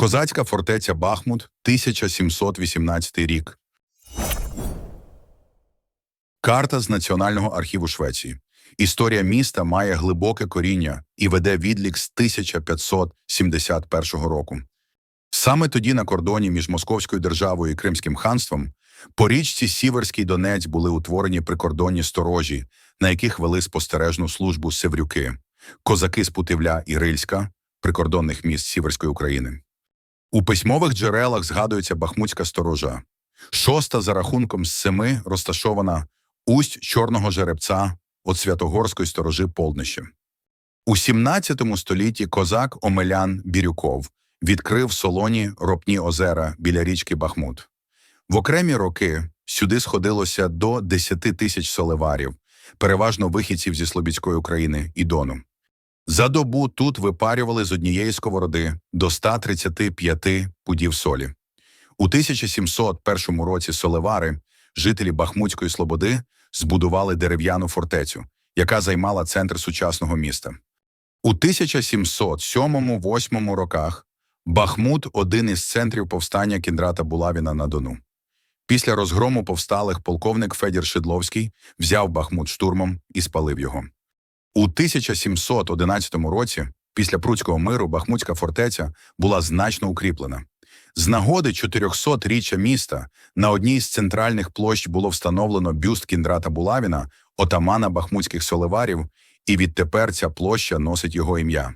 Козацька фортеця Бахмут, 1718 рік. Карта з Національного архіву Швеції. Історія міста має глибоке коріння і веде відлік з 1571 року. Саме тоді на кордоні між Московською державою і Кримським ханством по річці Сіверський Донець були утворені прикордонні сторожі, на яких вели спостережну службу севрюки, козаки з Путивля і Рильська, прикордонних міст Сіверської України. У письмових джерелах згадується Бахмутська сторожа, шоста за рахунком з семи розташована усть Чорного жеребця від Святогорської сторожи Полднище. У 17 столітті козак Омелян Бірюков відкрив солоні ропні озера біля річки Бахмут. В окремі роки сюди сходилося до 10 тисяч соливарів, переважно вихідців зі Слобідської України і Дону. За добу тут випарювали з однієї сковороди до 135 пудів солі. У 1701 році соливари, жителі Бахмутської Слободи, збудували дерев'яну фортецю, яка займала центр сучасного міста. У 1707-8 роках Бахмут – один із центрів повстання Кіндрата Булавіна на Дону. Після розгрому повсталих полковник Федір Шидловський взяв Бахмут штурмом і спалив його. У 1711 році, після Пруцького миру, Бахмутська фортеця була значно укріплена. З нагоди 400-річчя міста на одній з центральних площ було встановлено бюст Кіндрата Булавіна, отамана бахмутських соливарів, і відтепер ця площа носить його ім'я.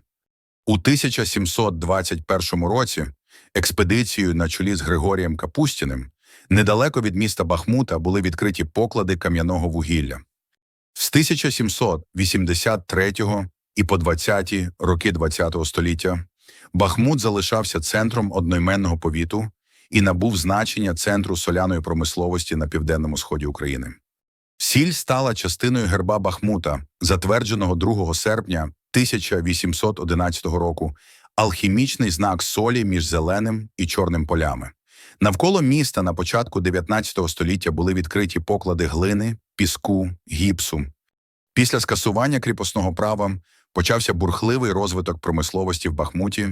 У 1721 році експедицією на чолі з Григорієм Капустіним недалеко від міста Бахмута були відкриті поклади кам'яного вугілля. З 1783 і по 20 роки ХХ століття Бахмут залишався центром одноіменного повіту і набув значення центру соляної промисловості на південному сході України. Сіль стала частиною герба Бахмута, затвердженого 2 серпня 1811 року, алхімічний знак солі між зеленим і чорним полями. Навколо міста на початку 19 століття були відкриті поклади глини, піску, гіпсу. Після скасування кріпосного права почався бурхливий розвиток промисловості в Бахмуті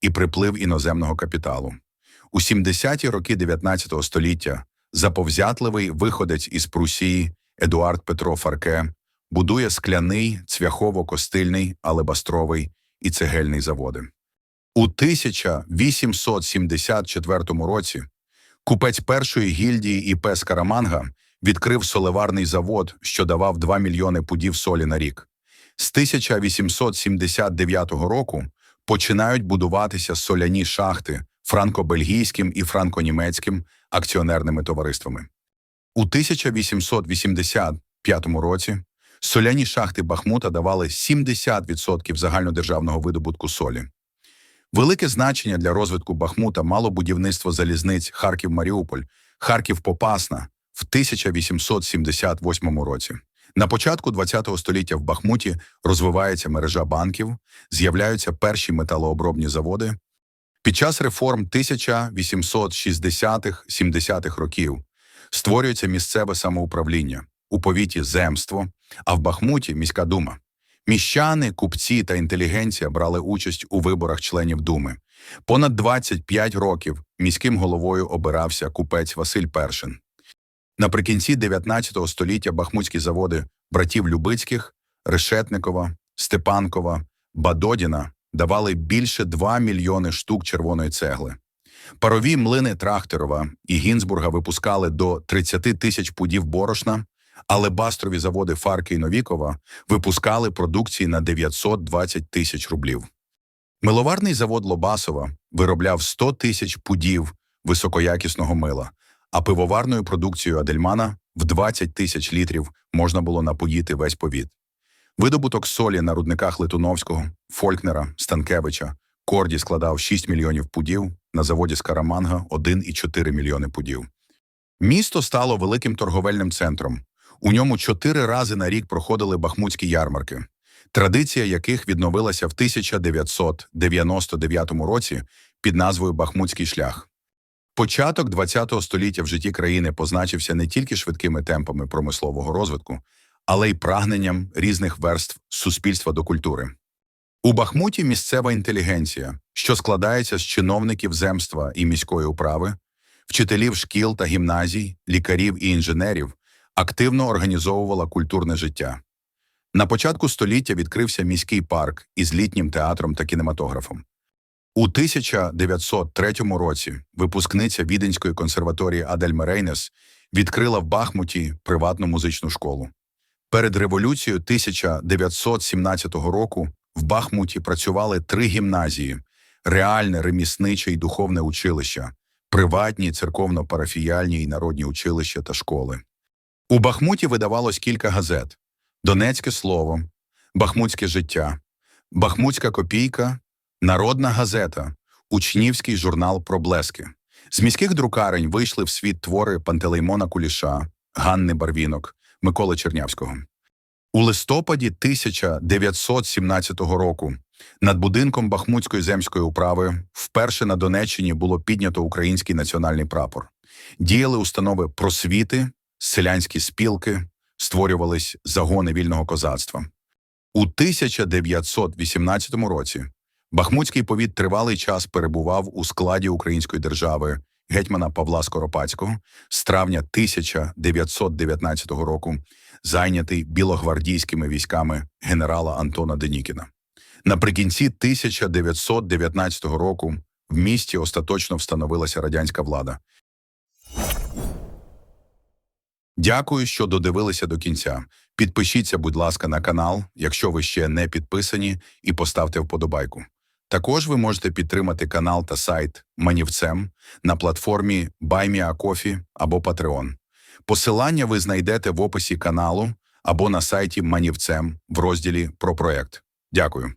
і приплив іноземного капіталу. У 70-ті роки 19 століття заповзятливий виходець із Прусії Едуард Петро Фарке будує скляний, цвяхово-костильний, алебастровий і цегельний заводи. У 1874 році купець першої гільдії ІП Скараманга відкрив соливарний завод, що давав 2 мільйони пудів солі на рік. З 1879 року починають будуватися соляні шахти франко-бельгійським і франко-німецьким акціонерними товариствами. У 1885 році соляні шахти Бахмута давали 70% загальнодержавного видобутку солі. Велике значення для розвитку Бахмута мало будівництво залізниць Харків-Маріуполь, Харків-Попасна в 1878 році. На початку ХХ століття в Бахмуті розвивається мережа банків, з'являються перші металообробні заводи. Під час реформ 1860-70-х років створюється місцеве самоуправління, у повіті земство, а в Бахмуті міська дума. Міщани, купці та інтелігенція брали участь у виборах членів думи. Понад 25 років міським головою обирався купець Василь Першин. Наприкінці 19 століття бахмутські заводи братів Любицьких, Решетникова, Степанкова, Бадодіна давали більше 2 мільйони штук червоної цегли. Парові млини Трахтерова і Гінзбурга випускали до 30 тисяч пудів борошна, але бастрові заводи Фарки і Новікова випускали продукції на 920 тисяч рублів. Миловарний завод Лобасова виробляв 100 тисяч пудів високоякісного мила, а пивоварною продукцією Адельмана в 20 тисяч літрів можна було напоїти весь повіт. Видобуток солі на рудниках Литуновського, Фолькнера, Станкевича, Корді складав 6 мільйонів пудів, на заводі Скараманга 1,4 мільйони пудів. Місто стало великим торговельним центром. У ньому чотири рази на рік проходили бахмутські ярмарки, традиція яких відновилася в 1999 році під назвою Бахмутський шлях. Початок ХХ століття в житті країни позначився не тільки швидкими темпами промислового розвитку, але й прагненням різних верств суспільства до культури. У Бахмуті місцева інтелігенція, що складається з чиновників земства і міської управи, вчителів шкіл та гімназій, лікарів і інженерів, активно організовувала культурне життя. На початку століття відкрився міський парк із літнім театром та кінематографом. У 1903 році випускниця Віденської консерваторії Адель Мерейнес відкрила в Бахмуті приватну музичну школу. Перед революцією 1917 року в Бахмуті працювали три гімназії: реальне, ремісниче і духовне училища, приватні, церковно-парафіяльні і народні училища та школи. У Бахмуті видавалось кілька газет: Донецьке слово, Бахмутське життя, Бахмутська копійка, Народна газета, Учнівський журнал Проблески. З міських друкарень вийшли в світ твори Пантелеймона Куліша, Ганни Барвінок, Миколи Чернявського. У листопаді 1917 року над будинком Бахмутської земської управи вперше на Донеччині було піднято український національний прапор. Діяли установи просвіти, селянські спілки, створювались загони вільного козацтва. У 1918 році Бахмутський повіт тривалий час перебував у складі української держави гетьмана Павла Скоропадського з травня 1919 року, зайнятий білогвардійськими військами генерала Антона Денікіна. Наприкінці 1919 року в місті остаточно встановилася радянська влада. Дякую, що додивилися до кінця. Підпишіться, будь ласка, на канал, якщо ви ще не підписані, і поставте вподобайку. Також ви можете підтримати канал та сайт Манівцем на платформі BuyMeACoffee або Patreon. Посилання ви знайдете в описі каналу або на сайті Манівцем в розділі про проект. Дякую.